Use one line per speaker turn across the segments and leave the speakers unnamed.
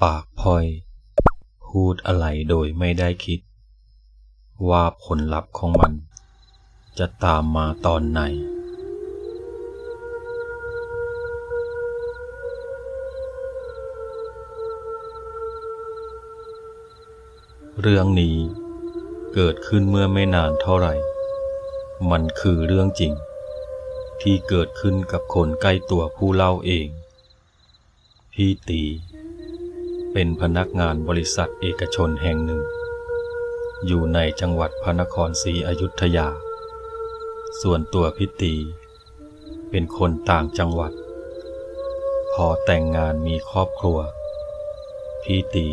ปากพร่อย พูดอะไรโดยไม่ได้คิด ว่าผลลัพธ์ของมัน จะตามมาตอนไหนเรื่องนี้เกิดขึ้นเมื่อไม่นานเท่าไหร่ มันคือเรื่องจริง ที่เกิดขึ้นกับคนใกล้ตัวผู้เล่าเอง พี่ตี เป็นพนักงานบริษัทเอกชนแห่งหนึ่ง อยู่ในจังหวัดพระนครศรีอยุธยา ส่วนตัวพี่ตีเป็นคนต่างจังหวัด พอแต่งงานมีครอบครัว พี่ตี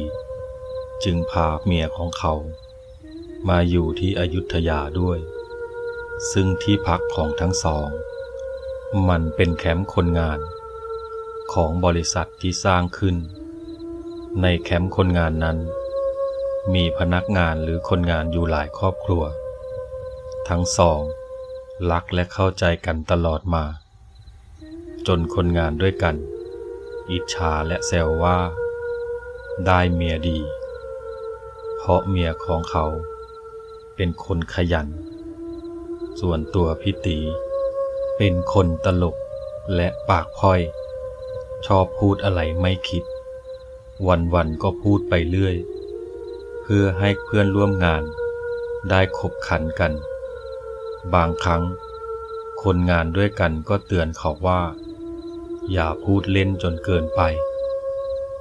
จึงพาเมียของเขา มาอยู่ที่อยุธยาด้วย ซึ่งที่พักของทั้งสอง มันเป็นแคมป์คนงาน ของบริษัทที่สร้างขึ้น ในแคมป์คนงานนั้น มีพนักงานหรือคนงานอยู่หลายครอบครัว ทั้งสอง รักและเข้าใจกันตลอดมา จนคนงานด้วยกัน อิจฉาและแซวว่า ได้เมียดี เพราะเมียของเขา เป็นคนขยัน ส่วนตัวพี่ตี เป็นคนตลกและปากพร่อย ชอบพูดอะไรไม่คิด วันๆก็พูดไปเรื่อย เพื่อให้เพื่อนร่วมงาน ได้ขบขันกัน บางครั้ง คนงานด้วยกันก็เตือนเขาว่า อย่าพูดเล่นจนเกินไป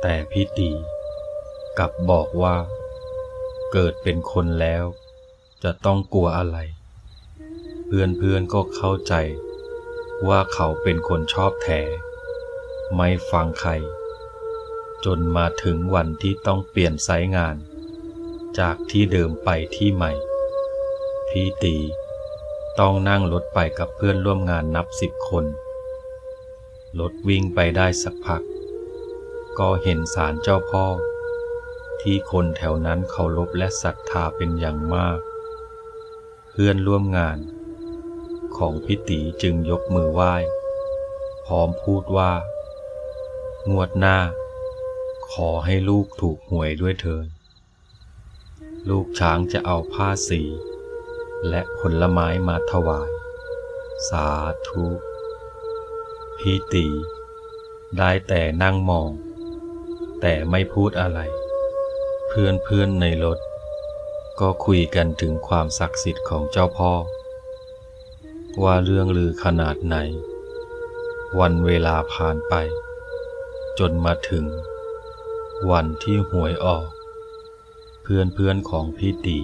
แต่พี่ตีกลับบอกว่า เกิดเป็นคนแล้ว จะต้องกลัวอะไร เพื่อนๆก็เข้าใจว่าเขาเป็นคนชอบแถ ไม่ฟังใคร จนมาถึงวันที่ต้องเปลี่ยนสายงาน จากที่เดิมไปที่ใหม่ พี่ตีต้องนั่งรถไปกับเพื่อนร่วมงานนับสิบคน รถวิ่งไปได้สักพัก ก็เห็นศาลเจ้าพ่อ ที่คนแถวนั้นเคารพและศรัทธาเป็นอย่างมาก เพื่อนร่วมงาน ของพิตีจึงยกมือไหว้ พร้อมพูดว่า งวดหน้า ขอให้ลูกถูกหวยด้วยเถิดลูกช้างจะเอาผ้าสี และผลไม้มาถวาย สาธุพี่ตีได้แต่นั่งมอง แต่ไม่พูดอะไร เพื่อนเพื่อนในรถ ก็คุยกันถึงความศักดิ์สิทธิ์ของเจ้าพ่อ ว่าเรื่องลือขนาดไหน วันเวลาผ่านไป จนมาถึง วันที่หวยออก เพื่อนเพื่อนของพี่ตี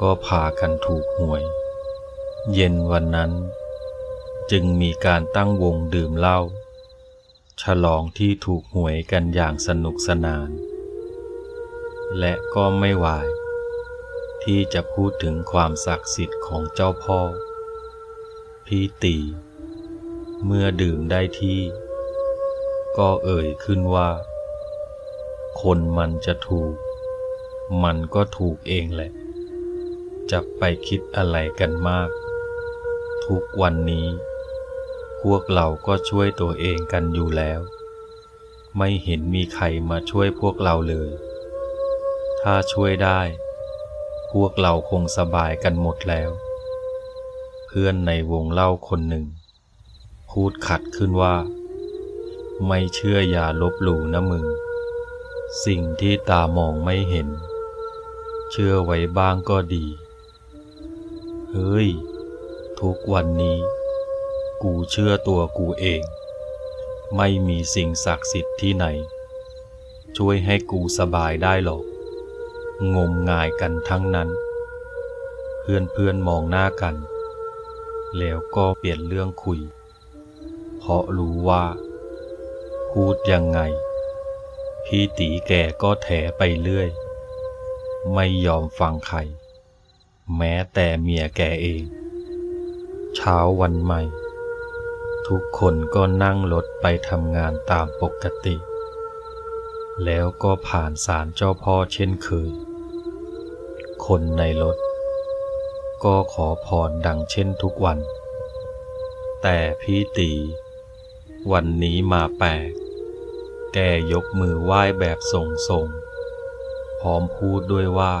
ก็พากันถูกหวย เย็นวันนั้น จึงมีการตั้งวงดื่มเหล้าฉลองที่ถูกหวยกันอย่างสนุกสนาน และก็ไม่วาย ที่จะพูดถึงความศักดิ์สิทธิ์ของเจ้าพ่อ พี่ตี เมื่อดื่มได้ที่ ก็เอ่ยขึ้นว่า คนมันจะถูก มันก็ถูกเองแหละ จะไปคิดอะไรกันมาก ทุกวันนี้ พวกเราก็ช่วยตัวเองกันอยู่แล้ว ไม่เห็นมีใครมาช่วยพวกเราเลย ถ้าช่วยได้ พวกเราคงสบายกันหมดแล้ว เพื่อนในวงเล่าคนหนึ่ง พูดขัดขึ้นว่า ไม่เชื่ออย่าลบหลู่นะมึง สิ่งที่ตามองไม่เห็น เชื่อไว้บ้างก็ดี เฮ้ย ทุกวันนี้ กูเชื่อตัวกูเอง ไม่มีสิ่งศักดิ์สิทธิ์ที่ไหน ช่วยให้กูสบายได้หรอก งมงายกันทั้งนั้น เพื่อนเพื่อนมองหน้ากัน แล้วก็เปลี่ยนเรื่องคุย เพราะรู้ว่า พูดยังไง พี่ตีแกก็แถไปเรื่อย ไม่ยอมฟังใคร แม้แต่เมียแกเอง เช้าวันใหม่ ทุกคนก็นั่งรถไปทำงานตามปกติ แล้วก็ผ่านศาลเจ้าพ่อเช่นเคย คนในรถ ก็ขอพรดังเช่นทุกวัน แต่พี่ตีวันนี้มาแปลก แกยกมือไหว้แบบส่งส่งๆพร้อมพูดด้วยว่า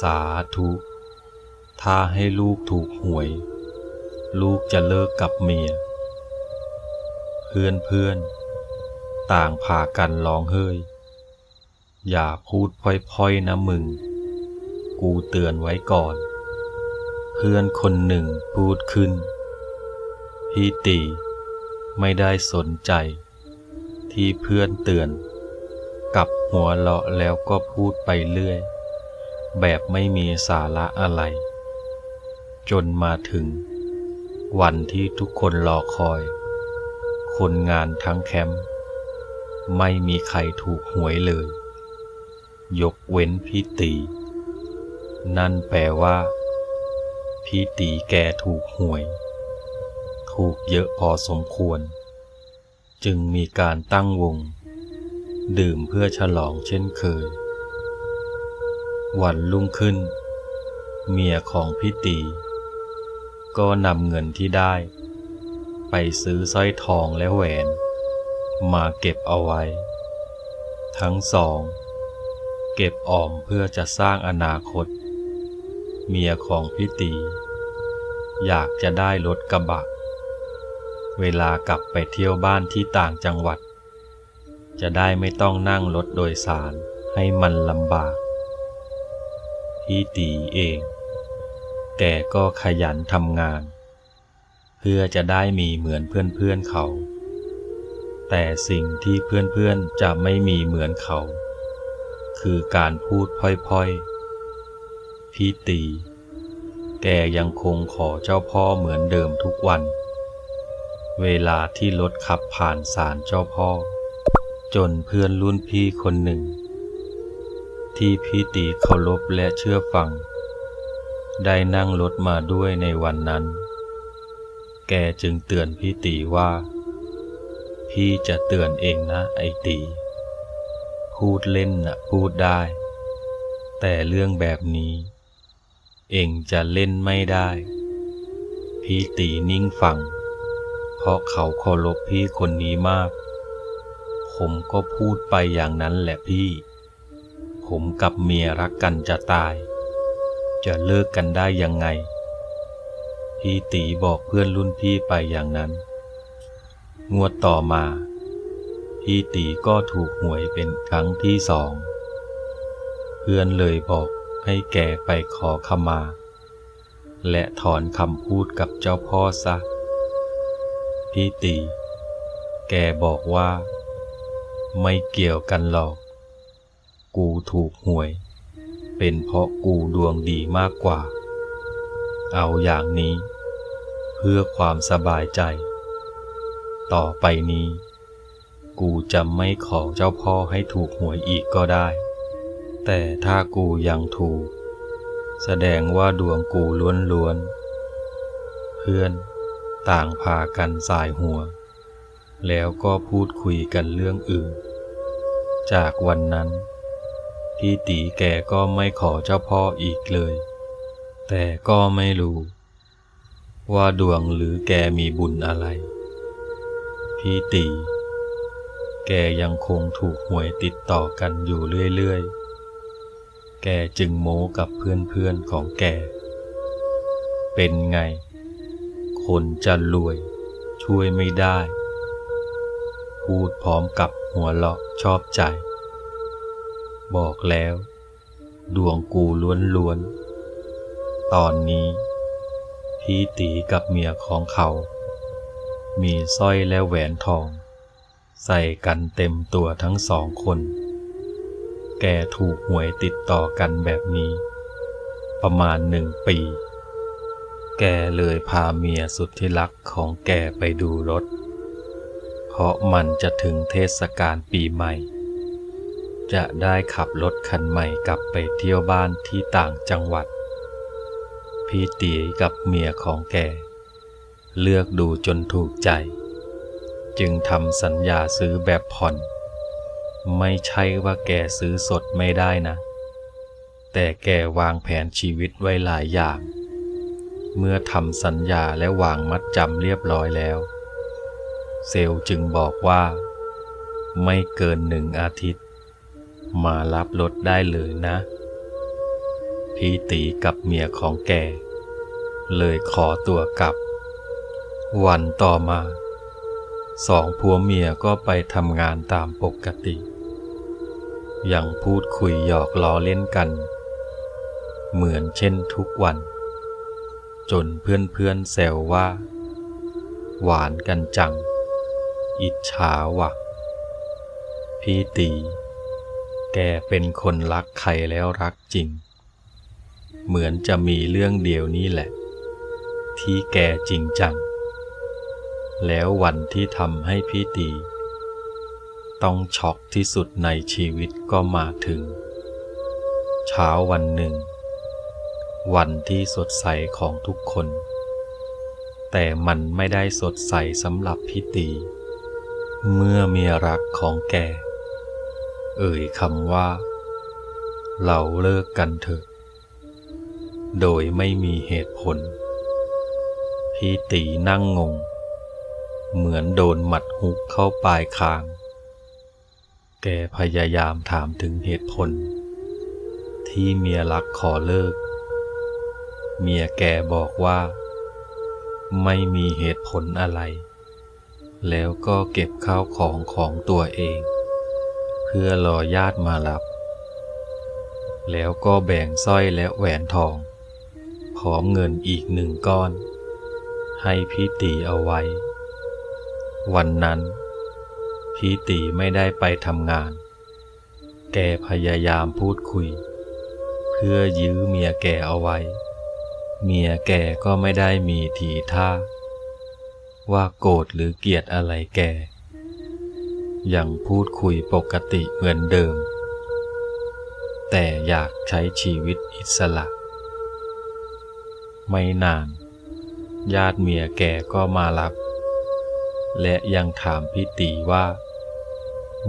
สาธุ ถ้าให้ลูกถูกหวย ลูกจะเลิกกับเมีย เพื่อนเพื่อนต่างพากันร้องเฮ้ย อย่าพูดพล่อยๆนะมึง กูเตือนไว้ก่อน เพื่อนคนหนึ่งพูดขึ้น พี่ตีไม่ได้สนใจ ที่เพื่อนเตือน กับหัวเราะแล้วก็พูดไปเรื่อย แบบไม่มีสาระอะไร จนมาถึง วันที่ทุกคนรอคอย คนงานทั้งแคมป์ไม่มีใครถูกหวยเลย ยกเว้นพี่ตี นั่นแปลว่า พี่ตีแกถูกหวย ถูกเยอะพอสมควร จึงมีการตั้งวง ดื่มเพื่อฉลองเช่นเคย วันรุ่งขึ้น เมียของพี่ตี ก็นำเงินที่ได้ ไปซื้อสร้อยทองและแหวน มาเก็บเอาไว้ ทั้งสอง เก็บออมเพื่อจะสร้างอนาคต เมียของพี่ตี อยากจะได้รถกระบะ เวลากลับไปเที่ยวบ้านที่ต่างจังหวัด จะได้ไม่ต้องนั่งรถโดยสารให้มันลำบาก พี่ตีเอง แกก็ขยันทำงาน เพื่อจะได้มีเหมือนเพื่อนๆเขา แต่สิ่งที่เพื่อนๆจะไม่มีเหมือนเขา คือการพูดพ่อยๆ พี่ตี แกยังคงขอเจ้าพ่อเหมือนเดิมทุกวัน เวลาที่รถขับผ่านศาลเจ้าพ่อ จนเพื่อนรุ่นพี่คนหนึ่ง ที่พี่ตีเคารพและเชื่อฟัง ได้นั่งรถมาด้วยในวันนั้น แกจึงเตือนพี่ตีว่า พี่จะเตือนเองนะไอตี พูดเล่นนะพูดได้ แต่เรื่องแบบนี้ เองจะเล่นไม่ได้ พี่ตีนิ่งฟัง เพราะเขาเคารพพี่คนนี้มาก ผมก็พูดไปอย่างนั้นแหละพี่ ผมกับเมียรักกันจะตาย จะเลิกกันได้ยังไง พี่ตีบอกเพื่อนรุ่นพี่ไปอย่างนั้น งวดต่อมา พี่ตีก็ถูกหวยเป็นครั้งที่สอง เพื่อนเลยบอกให้แกไปขอขมา และถอนคำพูดกับเจ้าพ่อซะ พี่ตี แกบอกว่า ไม่เกี่ยวกันหรอก กูถูกหวย เป็นเพราะกูดวงดีมากกว่า เอาอย่างนี้ เพื่อความสบายใจ ต่อไปนี้ กูจะไม่ขอเจ้าพ่อให้ถูกหวยอีกก็ได้ แต่ถ้ากูยังถูก แสดงว่าดวงกูล้วนๆเพื่อน ต่างพากันสายหัว แล้วก็พูดคุยกันเรื่องอื่น จากวันนั้น พี่ตีแกก็ไม่ขอเจ้าพ่ออีกเลย แต่ก็ไม่รู้ ว่าดวงหรือแกมีบุญอะไร พี่ตีแกยังคงถูกหวยติดต่อกันอยู่เรื่อยๆ แกจึงโม้กับเพื่อนๆของแก เป็นไง คนจะรวย ช่วยไม่ได้ พูดพร้อมกับหัวเราะชอบใจ บอกแล้ว ดวงกูล้วนๆ ตอนนี้ พี่ตีกับเมียของเขา มีสร้อยและแหวนทอง ใส่กันเต็มตัวทั้งสองคน แกถูกหวยติดต่อกันแบบนี้ ประมาณหนึ่งปี แกเลยพาเมียสุดที่รักของแกไปดูรถ เพราะมันจะถึงเทศกาลปีใหม่ จะได้ขับรถคันใหม่กลับไปเที่ยวบ้านที่ต่างจังหวัด พี่ตีกับเมียของแก เลือกดูจนถูกใจ จึงทำสัญญาซื้อแบบผ่อน ไม่ใช่ว่าแกซื้อสดไม่ได้นะ แต่แกวางแผนชีวิตไว้หลายอย่าง เมื่อทำสัญญาและวางมัดจำเรียบร้อยแล้ว เซลล์จึงบอกว่า ไม่เกินหนึ่งอาทิตย์ มารับรถได้เลยนะ พี่ตีกับเมียของแก เลยขอตัวกลับ วันต่อมาสองผัวเมียก็ไปทำงานตามปกติ ยังพูดคุยหยอกล้อเล่นกัน เหมือนเช่นทุกวัน จนเพื่อนๆแซวว่า หวานกันจัง อิจฉาวะพี่ตี แกเป็นคนรักใครแล้วรักจริง เหมือนจะมีเรื่องเดียวนี้แหละ ที่แกจริงจัง แล้ววันที่ทำให้พี่ตี ต้องช็อกที่สุดในชีวิตก็มาถึง เช้าวันหนึ่ง วันที่สดใสของทุกคน แต่มันไม่ได้สดใสสำหรับพี่ตี เมื่อเมียรักของแก เอ่ยคำว่า เราเลิกกันเถอะ โดยไม่มีเหตุผลพี่ตีนั่งงง เหมือนโดนหมัดฮุกเข้าปลายคาง แกพยายามถามถึงเหตุผล ที่เมียรักขอเลิก เมียแกบอกว่า ไม่มีเหตุผลอะไร แล้วก็เก็บข้าวของของตัวเอง เพื่อรอญาติมารับ แล้วก็แบ่งสร้อยและแหวนทอง พร้อมเงินอีกหนึ่งก้อน ให้พี่ตีเอาไว้ วันนั้น พี่ตีไม่ได้ไปทำงาน แกพยายามพูดคุย เพื่อยื้อเมียแกเอาไว้ เมียแกก็ไม่ได้มีทีท่า ว่าโกรธหรือเกลียดอะไรแก ยังพูดคุยปกติเหมือนเดิม แต่อยากใช้ชีวิตอิสระ ไม่นาน ญาติเมียแกก็มารับ และยังถามพี่ตีว่า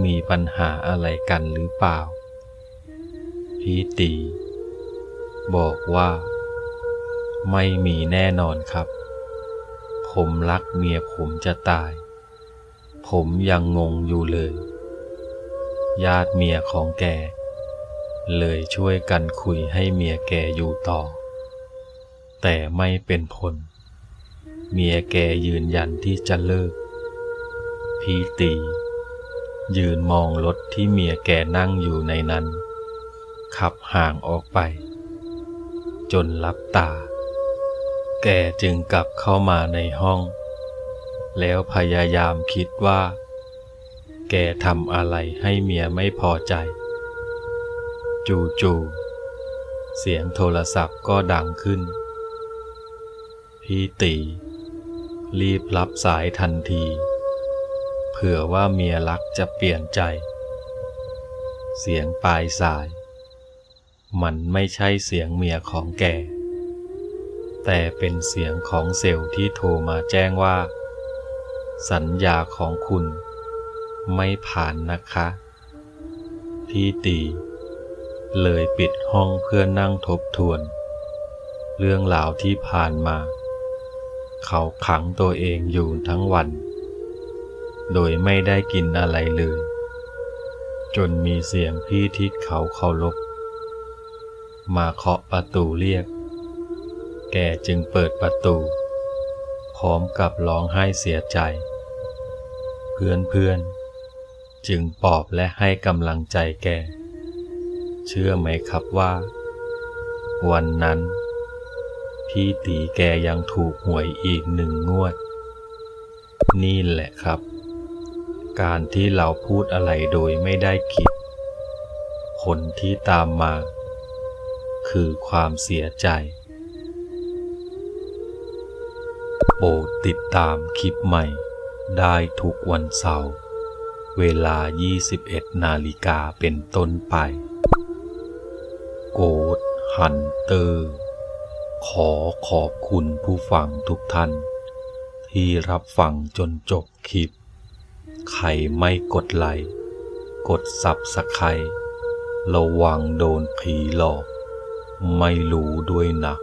มีปัญหาอะไรกันหรือเปล่า พี่ตีบอกว่า ไม่มีแน่นอนครับ ผมรักเมียผมจะตาย ผมยังงงอยู่เลย ญาติเมียของแก เลยช่วยกันคุยให้เมียแกอยู่ต่อ แต่ไม่เป็นผล เมียแกยืนยันที่จะเลิก พี่ตี ยืนมองรถที่เมียแกนั่งอยู่ในนั้น ขับห่างออกไป จนลับตา แกจึงกลับเข้ามาในห้อง แล้วพยายามคิดว่า แกทำอะไรให้เมียไม่พอใจ จู่ๆเสียงโทรศัพท์ก็ดังขึ้น พี่ตีรีบรับสายทันที เผื่อว่าเมียรักจะเปลี่ยนใจ เสียงปลายสาย มันไม่ใช่เสียงเมียของแก แต่เป็นเสียงของเซลล์ที่โทรมาแจ้งว่า สัญญาของคุณไม่ผ่านนะคะพี่ตี เลยปิดห้องเพื่อนั่งทบทวน เรื่องราวที่ผ่านมา เขาขังตัวเองอยู่ทั้งวัน โดยไม่ได้กินอะไรเลย จนมีเสียงพี่ที่เขาเคารพมาเคาะประตูเรียก แกจึงเปิดประตู พร้อมกับร้องไห้เสียใจ เพื่อนๆจึงปลอบและให้กำลังใจแก เชื่อไหมครับว่า วันนั้น พี่ตีแกยังถูกหวยอีกหนึ่งงวด นี่แหละครับ การที่เราพูดอะไรโดยไม่ได้คิด ผลที่ตามมา คือความเสียใจ ติดตามคลิปใหม่ ได้ทุกวันเสาร์เวลา 21 นาฬิกาเป็นต้นไป โกดฮันเตอร์ ขอขอบคุณผู้ฟังทุกท่าน ที่รับฟังจนจบคลิป ใครไม่กดไลค์กดซับสไครระวังโดนผีหลอก ไม่รู้ด้วยนะ